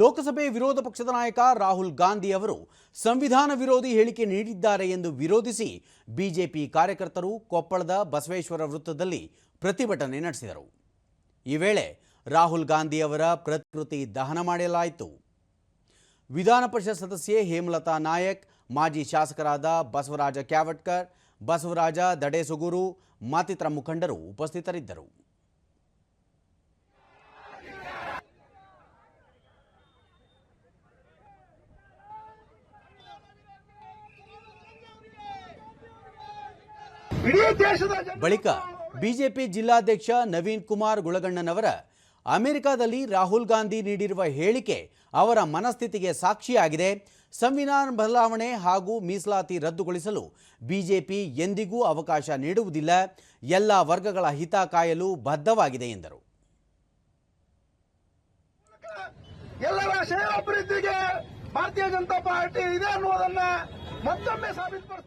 ಲೋಕಸಭೆ ವಿರೋಧ ಪಕ್ಷದ ನಾಯಕ ರಾಹುಲ್ ಗಾಂಧಿ ಅವರು ಸಂವಿಧಾನ ವಿರೋಧಿ ಹೇಳಿಕೆ ನೀಡಿದ್ದಾರೆ ಎಂದು ವಿರೋಧಿಸಿ ಬಿಜೆಪಿ ಕಾರ್ಯಕರ್ತರು ಕೊಪ್ಪಳದ ಬಸವೇಶ್ವರ ವೃತ್ತದಲ್ಲಿ ಪ್ರತಿಭಟನೆ ನಡೆಸಿದರು. ಈ ವೇಳೆ ರಾಹುಲ್ ಗಾಂಧಿ ಅವರ ಪ್ರತಿಕೃತಿ ದಹನ ಮಾಡಲಾಯಿತು. ವಿಧಾನ ಪರಿಷತ್ ಸದಸ್ಯೆ ಹೇಮಲತಾ ನಾಯಕ್, ಮಾಜಿ ಶಾಸಕರಾದ ಬಸವರಾಜ ಕ್ಯಾವಟ್ಕರ್, ಬಸವರಾಜ ದಡೇಸುಗೂರು, ಮತ್ತಿತರ ಮುಖಂಡರು ಉಪಸ್ಥಿತರಿದ್ದರು. ಬಳಿಕ ಬಿಜೆಪಿ ಜಿಲ್ಲಾಧ್ಯಕ್ಷ ನವೀನ್ ಕುಮಾರ್ ಗುಳಗಣ್ಣನವರ ಅಮೆರಿಕದಲ್ಲಿ ರಾಹುಲ್ ಗಾಂಧಿ ನೀಡಿರುವ ಹೇಳಿಕೆ ಅವರ ಮನಸ್ಥಿತಿಗೆ ಸಾಕ್ಷಿಯಾಗಿದೆ. ಸಂವಿಧಾನ ಬದಲಾವಣೆ ಹಾಗೂ ಮೀಸಲಾತಿ ರದ್ದುಗೊಳಿಸಲು ಬಿಜೆಪಿ ಎಂದಿಗೂ ಅವಕಾಶ ನೀಡುವುದಿಲ್ಲ. ಎಲ್ಲ ವರ್ಗಗಳ ಹಿತ ಕಾಯಲು ಬದ್ಧವಾಗಿದೆ ಎಂದರು. ಎಲ್ಲರ ಶ್ರೇಯೋಭಿವೃದ್ಧಿಗೆ ಭಾರತೀಯ ಜನತಾ ಪಾರ್ಟಿ ಇದೆ ಅನ್ನುವುದನ್ನ ಮತ್ತೊಮ್ಮೆ ಸಾಬೀತುಪಡಿಸ